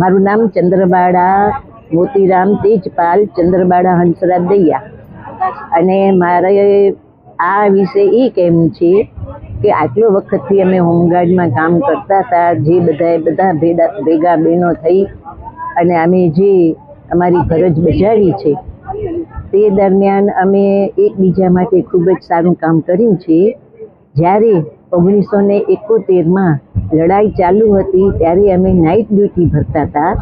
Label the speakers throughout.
Speaker 1: મારું નામ ચંદ્રબાળા મોતીરામ તેજપાલ ચંદ્રબાળા હંસરાજ દૈયા. અને મારે આ વિશે એ કેમ છે કે આટલો વખતથી અમે હોમગાર્ડમાં કામ કરતા હતા, જે બધાએ બધા ભેગા ભેગા બહેનો થઈ અને અમે જે અમારી ફરજ બજાવી છે, તે દરમિયાન અમે એકબીજા માટે ખૂબ જ સારું કામ કર્યું છે. જ્યારે ઓગણીસો ને એકોતેરમાં લડાઈ ચાલુ હતી ત્યારે અમે નાઇટ ડ્યુટી ભરતા હતા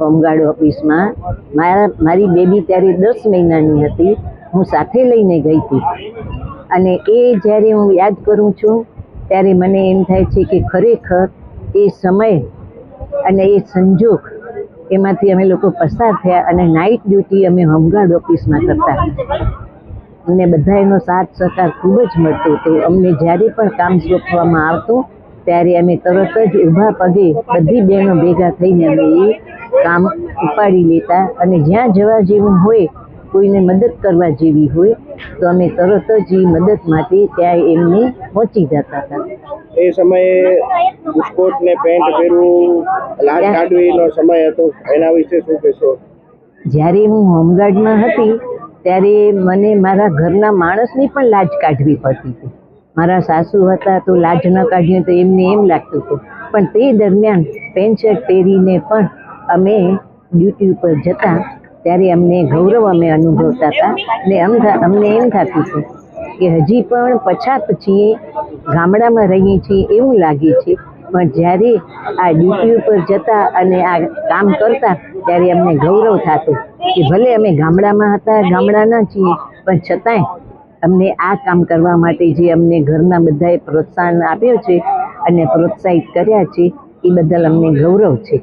Speaker 1: હોમગાર્ડ ઓફિસમાં. મારા, મારી બેબી ત્યારે દસ મહિનાની હતી. હું સાથે લઈને ગઈ હતી. અને એ જ્યારે હું યાદ કરું છું, ત્યારે મને એમ થાય છે કે ખરેખર એ સમય અને એ સંજોગ એમાંથી અમે લોકો પસાર થયા અને નાઇટ ડ્યુટી અમે હોમગાર્ડ ઓફિસમાં કરતા. અમને બધાનો સાથ સહકાર ખૂબ જ મળતો હતો. અમને જ્યારે પણ કામ સોંપવામાં આવતું ત્યારે અમે તરત જ ઊભા પગે બધી બહેનો ભેગા થઈને અમે એ કામ ઉપાડી લેતા અને જ્યાં જવા જેવું હોય કોઈને મદદ કરવા જેવી હોય તો અમે તરત જ એ મદદ માટે ત્યાં એમને પહોંચી જતા હતા.
Speaker 2: એ સમયે બિસ્કોટ ને પેન્ટ પહેરવું લાજ કાઢવીનો સમય હતો. એના વિશે શું કહેશો?
Speaker 1: જ્યારે હું હોમગાર્ડમાં હતી ત્યારે મને મારા ઘરના માણસની પણ લાજ કાઢવી પડતી હતી. મારા સાસુ હતા તો લાજ ન કાઢીએ તો એમને એમ લાગતું હતું. પણ તે દરમિયાન પેન્ટ શર્ટ પહેરીને પણ અમે ડ્યુટી ઉપર જતા ત્યારે અમને ગૌરવ અમે અનુભવતા હતા ને અમ અમને એમ થતું હતું કે હજી પણ પછાત છીએ, ગામડામાં રહીએ છીએ એવું લાગે છે. પણ જ્યારે આ ડ્યુટી ઉપર જતા અને આ કામ કરતા ત્યારે અમને ગૌરવ થતું કે ભલે અમે ગામડામાં હતા, ગામડાના છીએ, પણ છતાંય અમને આ કામ કરવા માટે જે અમને ઘરના બધાએ પ્રોત્સાહન આપ્યો છે અને પ્રોત્સાહિત કર્યા છે, એ બદલ અમને ગૌરવ છે.